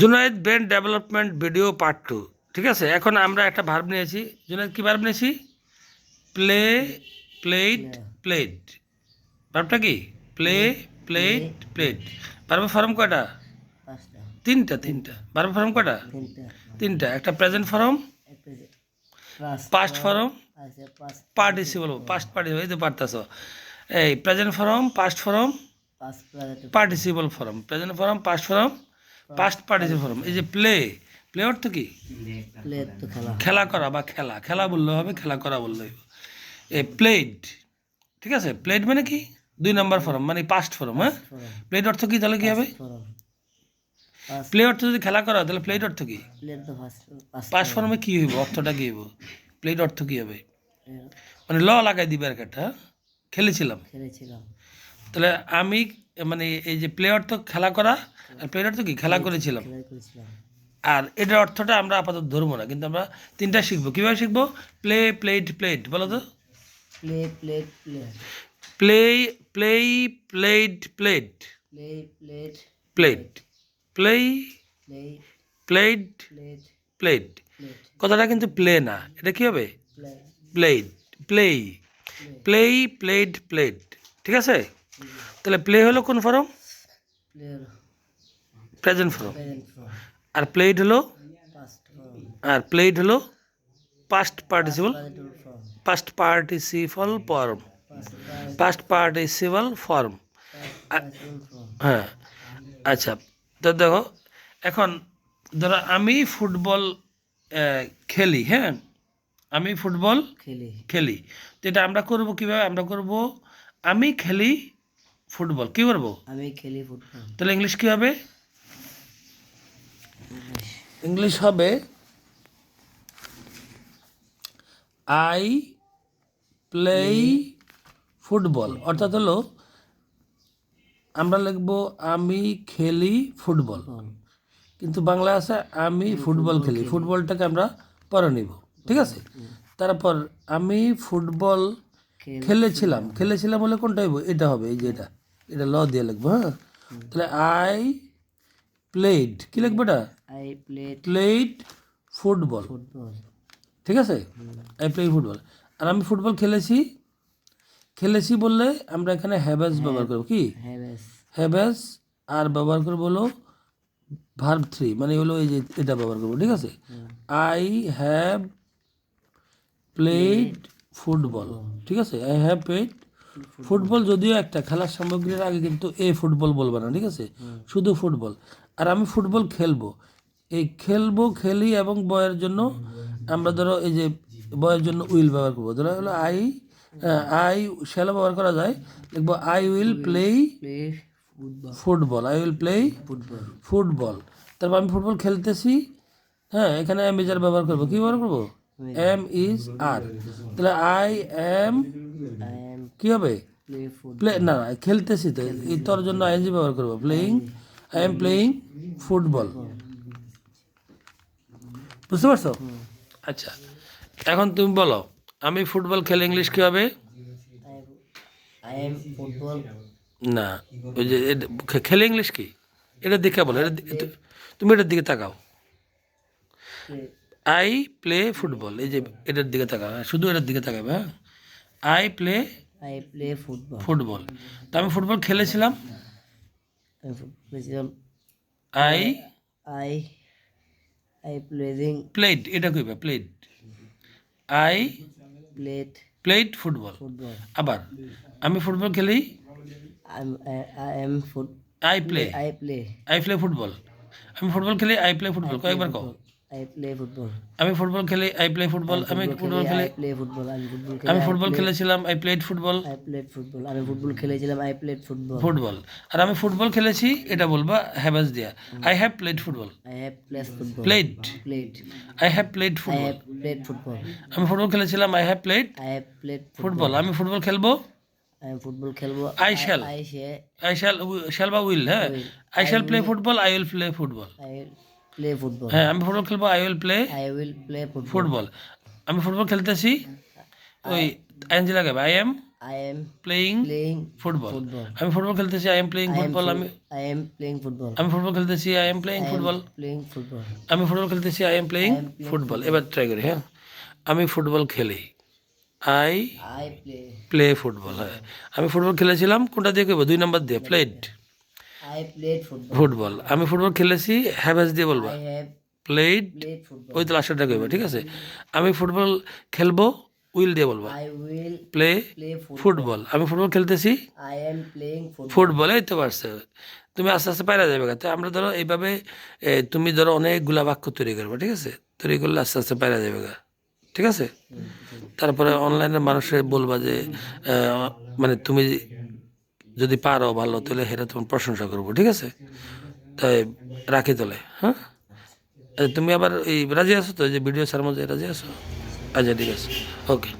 Junaid brain development video part two. ঠিক আছে? এখন আমরা একটা ভার্ব নিয়েছি। জুনাইদ কি ভার্ব নিয়েছি? Play played played. ভার্বটা কি? Play played played. ভার্বের ফর্ম কয়টা? তিনটা তিনটা। ভার্বের ফর্ম কয়টা? তিনটা। একটা present form past form participle past participle এই তো পারতাছ এই present form past form participle form. Present form past form past participle form এই যে প্লে প্লে অর্থ কি? খেলা। করা বা খেলা খেলা বললে হবে খেলা করা বললে হবে। এ প্লেট ঠিক আছে? প্লেট মানে কি? দুই নাম্বার ফর্ম মানে পাস্ট ফর্ম হ্যাঁ? প্লেট অর্থ কি তাহলে কি হবে? প্লে অর্থ যদি খেলা করা তাহলে প্লেট অর্থ কি? পাস্ট ফর্মে কি হইব? অর্থটা কি হইব? প্লেট অর্থ কি হবে? মানে ল লাগাই দিবে আর একটা হ্যাঁ? খেলেছিলাম। খেলেছিলাম। তাহলে আমি মানে এই যে প্লে অর্থ খেলা করা আর প্লে অর্থ কি? খেলা করেছিলাম। আর এটার অর্থটা আমরা আপাতত ধরবো না কিন্তু আমরা তিনটা শিখব। কীভাবে শিখব? প্লে প্লেট প্লেট বলো তো। Play played play play played played play played played play play played played played played কথাটা কিন্তু প্লে না এটা কি হবে? Play played play play played played ঠিক আছে? তাহলে প্লে হলো কোন form present form present form আর প্লেট হলো? আর প্লেট হলো? Past participle past participle form past participle form হ্যাঁ। আচ্ছা তো দেখো এখন ধরো আমি ফুটবল খেলি হ্যাঁ? আমি ফুটবল খেলি। খেলি। তো এটা আমরা করব কীভাবে? আমরা করব আমি খেলি ফুটবল কি করব? আমি খেলি ফুটবল। তাহলে ইংলিশ কি হবে? ইংলিশ হবে আই প্লে ফুটবল অর্থাৎ হলো আমরা লিখব আমি খেলি ফুটবল। কিন্তু বাংলা আছে আমি ফুটবল খেলি। ফুটবলটাকে আমরা পরে নিব ঠিক আছে? তারপর আমি ফুটবল খেলেছিলাম খেলেছিলাম বলে কোনটা এটা হবে এই যে এটা। এটা ল দিয়ে লিখব হ্যাঁ? তাহলে আই প্লেড কি লিখব এটা? আই প্লেট প্লেড ফুটবল ঠিক আছে? আই প্লে ফুটবল আর আমি ফুটবল খেলেছি খেলেছি বললে আমরা এখানে হ্যাভেস ব্যবহার করব কি? হ্যাভেস হ্যাভেস আর ব্যবহার করব হলো ভার্ব থ্রি মানে হলো এই যে এটা ব্যবহার করব ঠিক আছে? আই হ্যাভ প্লেড ফুটবল ঠিক আছে? আই হ্যাভ প্লেড ফুটবল যদিও একটা খেলার সামগ্রীর আগে কিন্তু এ ফুটবল বলব না ঠিক আছে? শুধু ফুটবল। আর আমি ফুটবল খেলব। এই খেলব খেলি এবং বয়ের জন্য আমরা ধরো এই যে বয়ের জন্য উইল ব্যবহার করব। ধরো হলো আই আই শ্যালো ব্যবহার করা যায়। লিখব I will play football. I will play football. Football. তারপর আমি ফুটবল খেলতেছি। হ্যাঁ এখানে এম ইজ আর ব্যবহার করব কী ব্যবহার করব? এম ইজ আর তাহলে আই এম কি হবে? প্লে না খেলতেছি তো। এই তোর জন্য আইএনজি ব্যবহার করব। Playing I am playing football বুঝতে পারছ? আচ্ছা এখন তুমি বলো আমি ফুটবল খেলে ইংলিশ কি হবে না ওই যে খেলে ইংলিশ কি? এটার দিকে বলো এটা তুমি এটার দিকে তাকাও। আই প্লে ফুটবল এই যে এটার দিকে তাকাও হ্যাঁ, শুধু এটার দিকে তাকাবে হ্যাঁ? I play I play football football তো আমি ফুটবল খেলেছিলাম। I I I playing played এটা কইবা played I played played football আবার আমি ফুটবল খেলি? I am foot I play I play I play football আমি ফুটবল খেলি আই প্লে ফুটবল কয়েকবার কও। আমি ফুটবল খেলি আই প্লে ফুটবল আমি ফুটবল খেলি আই প্লে ফুটবল আমি ফুটবল আমি ফুটবল খেলেছিলাম I played football I played football আমি ফুটবল খেলেছিলাম আই প্লেড ফুটবল ফুটবল আর আমি ফুটবল খেলেছি এটা বলবা হ্যাভাস দিয়া I have played football I have played football played played I have played football I have played football আমি ফুটবল খেলেছিলাম I have played I have played football আমি football খেলব? আমি ফুটবল খেলব। I shall. I say I shall shall বা will হ্যাঁ? I shall play football I will play football I play football হ্যাঁ আমি ফুটবল খেলব I will play I will play football football আমি ফুটবল খেলতেছি ওই আইনজি লাগাবে I M I am playing playing football আমি ফুটবল খেলতেছি আই এম প্লেয়িং ফুটবল আমি I am playing football. আমি ফুটবল খেলতেছি I am playing I am football আমি ফুটবল খেলতেছি আই এম প্লেয়িং ফুটবল এবার ট্রাই করি হ্যাঁ? আমি ফুটবল খেলি। I I play. Play football হ্যাঁ। আমি ফুটবল খেলেছিলাম কোনটা দিয়ে কইবো দুই নাম্বার দিয়ে প্লেড Played football. ফুটবল আমি ফুটবল খেলেছি হ্যাভেজ দিয়ে বলব? I have প্লেড ওই তো লাস্টটা কইবো ঠিক আছে? আমি ফুটবল খেলব উইল দিয়ে বলব। I will প্লে ফুটবল আমি ফুটবল খেলতেছি। Am playing football. ফুটবল এই তো পারছে। তুমি আস্তে আস্তে পাইরা যাবে তো আমরা ধরো এইভাবে তুমি ধরো অনেকগুলা বাক্য তৈরি করবে ঠিক আছে? তৈরি করলে আস্তে আস্তে পাইরা যাবে গা। ঠিক আছে? তারপরে অনলাইনে মানুষের বলবা যে মানে তুমি যদি পারো ভালো, তাহলে সেটা তোমার প্রশংসা করব, ঠিক আছে? তাই রাখি তোলে হ্যাঁ? তুমি আবার এই রাজি আছো তো? যে ভিডিও সার মধ্যে রাজি আসো আচ্ছা ঠিক আছে। ওকে